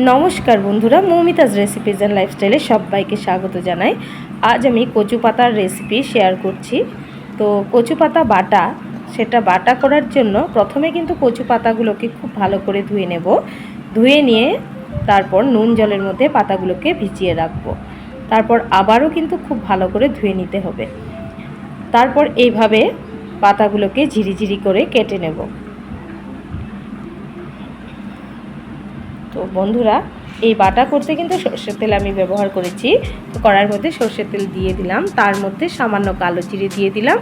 নমস্কার বন্ধুরা, মৌমিতাজ recipes and লাইফস্টাইলে সবাইকে স্বাগত জানাই। আজ আমি কচু পাতার রেসিপি শেয়ার করছি। তো কচু পাতা বাটা, সেটা বাটা করার জন্য প্রথমে কিন্তু কচু পাতাগুলোকে খুব ভালো করে ধুয়ে নেব। ধুয়ে নিয়ে তারপর নুন জলের মধ্যে পাতাগুলোকে ভিজিয়ে রাখব। তারপর আবারও কিন্তু খুব ভালো করে ধুয়ে নিতে হবে। তারপর এইভাবে পাতাগুলোকে ঝিরিঝিরি করে কেটে নেব। তো বন্ধুরা, এই বাটা করতে কিন্তু সর্ষের তেল আমি ব্যবহার করেছি। তো কড়ার মধ্যে সর্ষের তেল দিয়ে দিলাম। তার মধ্যে সামান্য কালো জিরে দিয়ে দিলাম।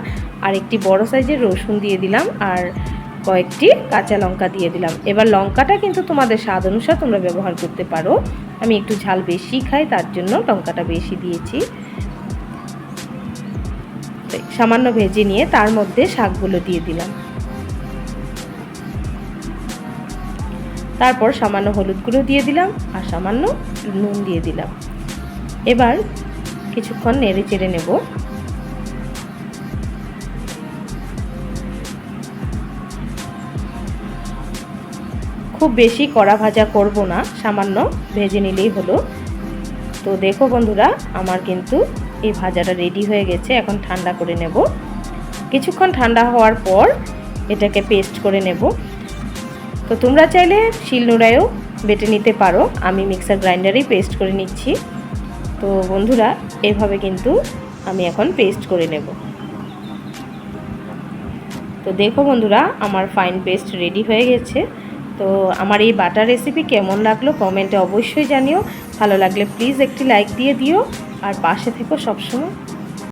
আর একটি বড় সাইজের রসুন দিয়ে দিলাম। আর কয়েকটি কাঁচা লঙ্কা দিয়ে দিলাম। এবার লঙ্কাটা কিন্তু তোমাদের স্বাদ অনুসার তোমরা ব্যবহার করতে পারো। আমি একটু ঝাল বেশি খাই, তার জন্য লঙ্কাটা বেশি দিয়েছি। সামান্য ভেজে নিয়ে তার মধ্যে শাকগুলো দিয়ে দিলাম। তারপর সামান্য হলুদ গুঁড়ো দিয়ে দিলাম আর সামান্য নুন দিয়ে দিলাম। এবার কিছুক্ষণ নেড়ে চেড়ে নেব। খুব বেশি কড়া ভাজা করব না, সামান্য ভেজে নিলেই হলো। তো দেখো বন্ধুরা, আমার কিন্তু এই ভাজাটা রেডি হয়ে গেছে, এখন ঠান্ডা করে নেব। কিছুক্ষণ ঠান্ডা হওয়ার পর এটাকে পেস্ট করে নেব। তো তোমরা চাইলে শিলনোড়ায়ও বেটে নিতে পারো। আমি মিক্সার গ্রাইন্ডারেই পেস্ট করে নিচ্ছি। তো বন্ধুরা, এভাবে কিন্তু আমি এখন পেস্ট করে নেব। তো দেখো বন্ধুরা, আমার ফাইন পেস্ট রেডি হয়ে গেছে। তো আমার এই বাটার রেসিপি কেমন লাগল কমেন্টে অবশ্যই জানিও। ভালো লাগলে প্লিজ একটি লাইক দিয়ে দিও। আর পাশে থেকো সবসময়।